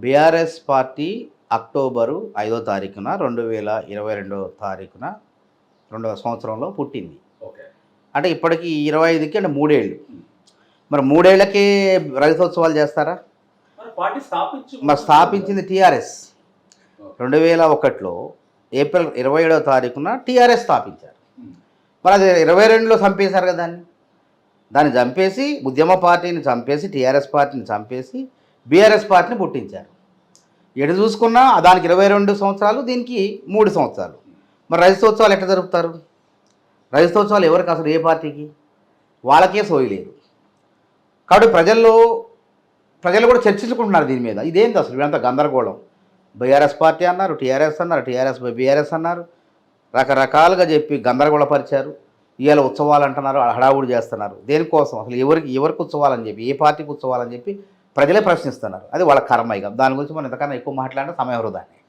BRS party October ఐదో తారీఖున రెండు వేల ఇరవై రెండో తారీఖున రెండవ సంవత్సరంలో పుట్టింది. అంటే ఇప్పటికి ఇరవై ఐదుకి అంటే మూడేళ్ళు. మరి మూడేళ్ళకే రజతోత్సవాలు చేస్తారా? మరి స్థాపించింది టీఆర్ఎస్. రెండు వేల ఒకటిలో ఏప్రిల్ ఇరవై ఏడవ తారీఖున టీఆర్ఎస్ స్థాపించారు. మరి అది ఇరవై రెండులో చంపేశారు కదా దాన్ని. దాన్ని చంపేసి ఉద్యమ పార్టీని చంపేసి టీఆర్ఎస్ పార్టీని చంపేసి బీఆర్ఎస్ పార్టీని పుట్టించారు. ఎటు చూసుకున్నా దానికి ఇరవై రెండు సంవత్సరాలు దీనికి మూడు సంవత్సరాలు. మరి రైతోత్సవాలు ఎట్లా జరుపుతారు? రైతోత్సవాలు ఎవరికి అసలు ఏ పార్టీకి? వాళ్ళకే సోయలేదు కాబట్టి ప్రజల్లో ప్రజలు కూడా చర్చించుకుంటున్నారు దీని మీద. ఇదేంటి అసలు? ఇదంతా గందరగోళం. బీఆర్ఎస్ పార్టీ అన్నారు టీఆర్ఎస్ అన్నారు టీఆర్ఎస్ బై బీఆర్ఎస్ అన్నారు. రకరకాలుగా చెప్పి గందరగోళపరిచారు. ఇవాళ ఉత్సవాలు అంటున్నారు హడావుడి చేస్తున్నారు. దేనికోసం? అసలు ఎవరికి ఎవరికి ఉత్సవాలని చెప్పి? ఏ పార్టీకి ఉత్సవాలని చెప్పి ప్రజలే ప్రశ్నిస్తున్నారు. అది వాళ్ళ కర్మ ఇక. దాని గురించి మనం ఎంతకన్నా ఎక్కువ మాట్లాడిన సమయం వృధానే